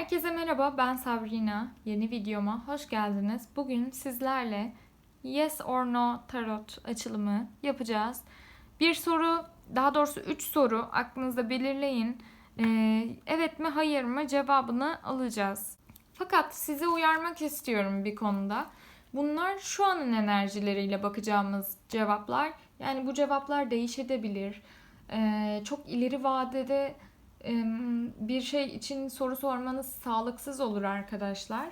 Herkese merhaba, ben Sabrina. Yeni videoma hoş geldiniz. Bugün sizlerle Yes or No Tarot açılımı yapacağız. Bir soru, daha doğrusu 3 soru aklınızda belirleyin. Ee, evet mi, hayır mı cevabını alacağız. Fakat sizi uyarmak istiyorum bir konuda. Bunlar şu anın enerjileriyle bakacağımız cevaplar. Yani bu cevaplar değişebilir. Ee, çok ileri vadede bir şey için soru sormanız sağlıksız olur arkadaşlar.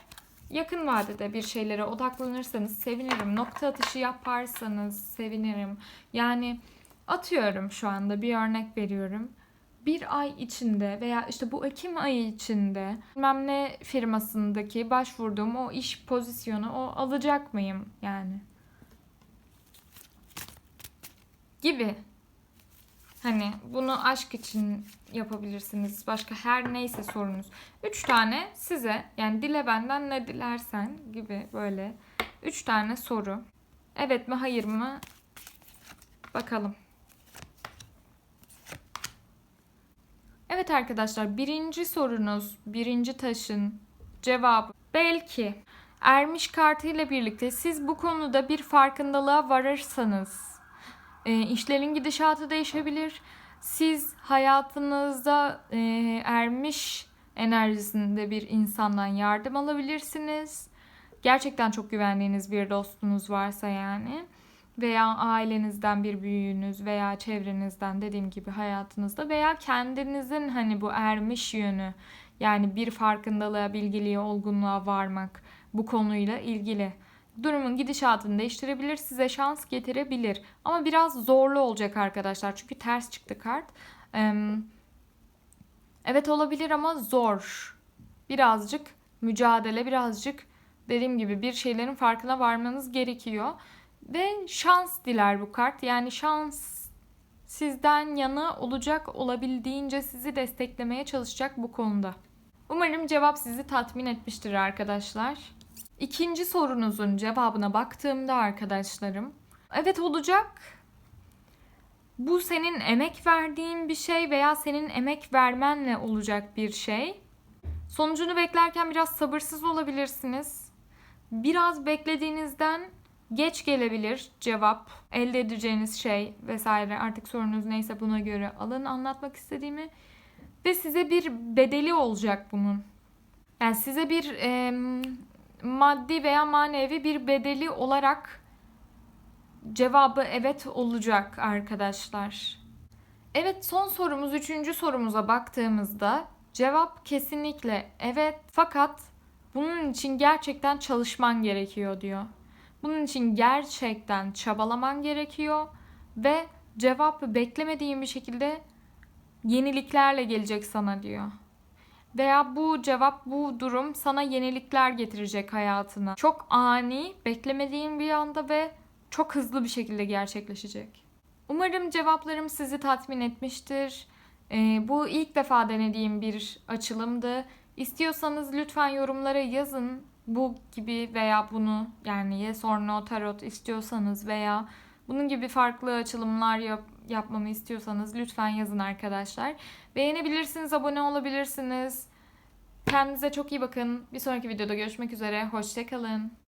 Yakın vadede bir şeylere odaklanırsanız sevinirim. Nokta atışı yaparsanız sevinirim. Yani atıyorum şu anda bir örnek veriyorum. Bir ay içinde veya işte bu Ekim ayı içinde bilmem ne firmasındaki başvurduğum o iş pozisyonu o alacak mıyım yani? Gibi. Hani bunu aşk için yapabilirsiniz. Başka her neyse sorunuz. Üç tane size yani dile benden ne dilersen gibi böyle. Üç tane soru. Evet mi hayır mı? Bakalım. Evet arkadaşlar birinci sorunuz, birinci taşın cevabı belki ermiş kartıyla birlikte siz bu konuda bir farkındalığa varırsanız e, işlerin gidişatı değişebilir. Siz hayatınızda e, ermiş enerjisinde bir insandan yardım alabilirsiniz. Gerçekten çok güvendiğiniz bir dostunuz varsa yani veya ailenizden bir büyüğünüz veya çevrenizden dediğim gibi hayatınızda veya kendinizin hani bu ermiş yönü yani bir farkındalığa, bilgiliğe, olgunluğa varmak bu konuyla ilgili durumun gidişatını değiştirebilir, size şans getirebilir. Ama biraz zorlu olacak arkadaşlar. Çünkü ters çıktı kart. Evet olabilir ama zor. Birazcık mücadele, birazcık dediğim gibi bir şeylerin farkına varmanız gerekiyor. Ve şans diler bu kart. Yani şans sizden yana olacak, olabildiğince sizi desteklemeye çalışacak bu konuda. Umarım cevap sizi tatmin etmiştir arkadaşlar. İkinci sorunuzun cevabına baktığımda arkadaşlarım, evet olacak. Bu senin emek verdiğin bir şey veya senin emek vermenle olacak bir şey. Sonucunu beklerken biraz sabırsız olabilirsiniz. Biraz beklediğinizden geç gelebilir cevap, elde edeceğiniz şey vesaire artık sorunuz neyse buna göre alın anlatmak istediğimi ve size bir bedeli olacak bunun. Yani size bir e, maddi veya manevi bir bedeli olarak cevabı evet olacak arkadaşlar. Evet son sorumuz üçüncü sorumuza baktığımızda cevap kesinlikle evet fakat bunun için gerçekten çalışman gerekiyor diyor. Bunun için gerçekten çabalaman gerekiyor ve cevap beklemediğin bir şekilde yeniliklerle gelecek sana diyor. Veya bu cevap, bu durum sana yenilikler getirecek hayatına. Çok ani, beklemediğin bir anda ve çok hızlı bir şekilde gerçekleşecek. Umarım cevaplarım sizi tatmin etmiştir. Ee, bu ilk defa denediğim bir açılımdı. İstiyorsanız lütfen yorumlara yazın. Bu gibi veya bunu yani yes or no tarot istiyorsanız veya bunun gibi farklı açılımlar yap, yapmamı istiyorsanız lütfen yazın arkadaşlar. Beğenebilirsiniz, abone olabilirsiniz. Kendinize çok iyi bakın. Bir sonraki videoda görüşmek üzere. Hoşçakalın.